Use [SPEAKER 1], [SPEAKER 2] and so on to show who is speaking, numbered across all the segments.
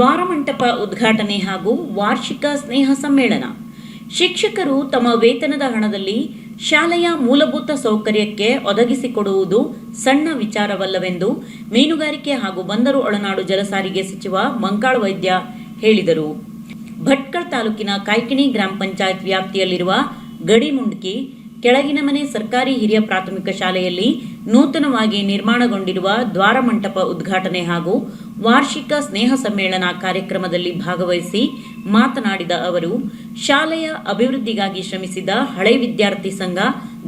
[SPEAKER 1] ದ್ವಾರಮಂಟಪ ಉದ್ಘಾಟನೆ ಹಾಗೂ ವಾರ್ಷಿಕ ಸ್ನೇಹ ಸಮ್ಮೇಳನ. ಶಿಕ್ಷಕರು ತಮ್ಮ ವೇತನದ ಹಣದಲ್ಲಿ ಶಾಲೆಯ ಮೂಲಭೂತ ಸೌಕರ್ಯಕ್ಕೆ ಒದಗಿಸಿಕೊಡುವುದು ಸಣ್ಣ ವಿಚಾರವಲ್ಲವೆಂದು ಮೀನುಗಾರಿಕೆ ಹಾಗೂ ಬಂದರು ಒಳನಾಡು ಜಲಸಾರಿಗೆ ಸಚಿವ ಮಂಕಾಳ್ ವೈದ್ಯ ಹೇಳಿದರು. ಭಟ್ಕಳ ತಾಲೂಕಿನ ಕಾಯ್ಕಿಣಿ ಗ್ರಾಮ ಪಂಚಾಯತ್ ವ್ಯಾಪ್ತಿಯಲ್ಲಿರುವ ಗಡಿಮುಂಡ್ಕಿ ಕೆಳಗಿನ ಮನೆ ಸರ್ಕಾರಿ ಹಿರಿಯ ಪ್ರಾಥಮಿಕ ಶಾಲೆಯಲ್ಲಿ ನೂತನವಾಗಿ ನಿರ್ಮಾಣಗೊಂಡಿರುವ ದ್ವಾರಮಂಟಪ ಉದ್ಘಾಟನೆ ಹಾಗೂ ವಾರ್ಷಿಕ ಸ್ನೇಹ ಸಮ್ಮೇಳನ ಕಾರ್ಯಕ್ರಮದಲ್ಲಿ ಭಾಗವಹಿಸಿ ಮಾತನಾಡಿದ ಅವರು, ಶಾಲೆಯ ಅಭಿವೃದ್ಧಿಗಾಗಿ ಶ್ರಮಿಸಿದ ಹಳೆ ವಿದ್ಯಾರ್ಥಿ ಸಂಘ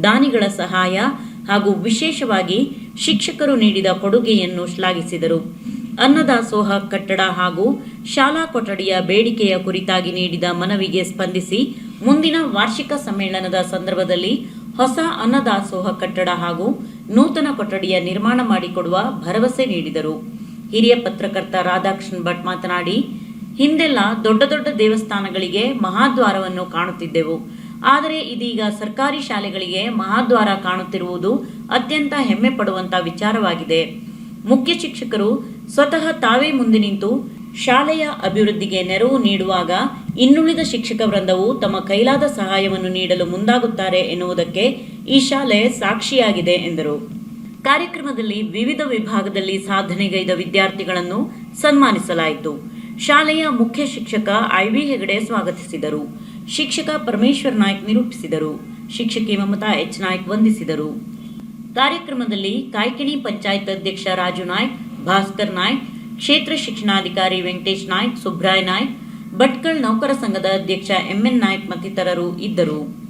[SPEAKER 1] ದಾನಿಗಳ ಸಹಾಯ ಹಾಗೂ ವಿಶೇಷವಾಗಿ ಶಿಕ್ಷಕರು ನೀಡಿದ ಕೊಡುಗೆಯನ್ನು ಶ್ಲಾಘಿಸಿದರು. ಅನ್ನದಾಸೋಹ ಕಟ್ಟಡ ಹಾಗೂ ಶಾಲಾ ಕೊಠಡಿಯ ಬೇಡಿಕೆಯ ಕುರಿತಾಗಿ ನೀಡಿದ ಮನವಿಗೆ ಸ್ಪಂದಿಸಿ ಮುಂದಿನ ವಾರ್ಷಿಕ ಸಮ್ಮೇಳನದ ಸಂದರ್ಭದಲ್ಲಿ ಹೊಸ ಅನ್ನದಾಸೋಹ ಕಟ್ಟಡ ಹಾಗೂ ನೂತನ ಕೊಠಡಿಯ ನಿರ್ಮಾಣ ಮಾಡಿಕೊಡುವ ಭರವಸೆ ನೀಡಿದರು. ಹಿರಿಯ ಪತ್ರಕರ್ತ ರಾಧಾಕೃಷ್ಣ ಭಟ್ ಮಾತನಾಡಿ, ಹಿಂದೆಲ್ಲ ದೊಡ್ಡ ದೊಡ್ಡ ದೇವಸ್ಥಾನಗಳಿಗೆ ಮಹಾದ್ವಾರವನ್ನು ಕಾಣುತ್ತಿದ್ದೆವು. ಆದರೆ ಇದೀಗ ಸರ್ಕಾರಿ ಶಾಲೆಗಳಿಗೆ ಮಹಾದ್ವಾರ ಕಾಣುತ್ತಿರುವುದು ಅತ್ಯಂತ ಹೆಮ್ಮೆ ಪಡುವಂತ ವಿಚಾರವಾಗಿದೆ. ಮುಖ್ಯ ಶಿಕ್ಷಕರು ಸ್ವತಃ ತಾವೇ ಮುಂದೆ ನಿಂತು ಶಾಲೆಯ ಅಭಿವೃದ್ಧಿಗೆ ನೆರವು ನೀಡುವಾಗ ಇನ್ನುಳಿದ ಶಿಕ್ಷಕ ವೃಂದವು ತಮ್ಮ ಕೈಲಾದ ಸಹಾಯವನ್ನು ನೀಡಲು ಮುಂದಾಗುತ್ತಾರೆ ಎನ್ನುವುದಕ್ಕೆ ಈ ಶಾಲೆ ಸಾಕ್ಷಿಯಾಗಿದೆ ಎಂದರು. ಕಾರ್ಯಕ್ರಮದಲ್ಲಿ ವಿವಿಧ ವಿಭಾಗದಲ್ಲಿ ಸಾಧನೆಗೈದ ವಿದ್ಯಾರ್ಥಿಗಳನ್ನು ಸನ್ಮಾನಿಸಲಾಯಿತು. ಶಾಲೆಯ ಮುಖ್ಯ ಶಿಕ್ಷಕ ಐವಿ ಹೆಗಡೆ ಸ್ವಾಗತಿಸಿದರು. ಶಿಕ್ಷಕ ಪರಮೇಶ್ವರ್ ನಾಯ್ಕ್ ನಿರೂಪಿಸಿದರು. ಶಿಕ್ಷಕಿ ಮಮತಾ ಎಚ್ ನಾಯ್ಕ್ ವಂದಿಸಿದರು. ಕಾರ್ಯಕ್ರಮದಲ್ಲಿ ಕಾಯ್ಕಿಣಿ ಪಂಚಾಯತ್ ಅಧ್ಯಕ್ಷ ರಾಜು ನಾಯ್ಕ್, ಭಾಸ್ಕರ್ ನಾಯ್ಕ್, ಕ್ಷೇತ್ರ ಶಿಕ್ಷಣಾಧಿಕಾರಿ ವೆಂಕಟೇಶ್ ನಾಯ್ಕ್, ಸುಬ್ರಾಯ್ ನಾಯ್ಕ್ ಭಟ್ಕಳ್ ನೌಕರ ಸಂಘದ ಅಧ್ಯಕ್ಷ ಎಂಎನ್ ನಾಯ್ಕ್ ಮತ್ತಿತರರು ಇದ್ದರು.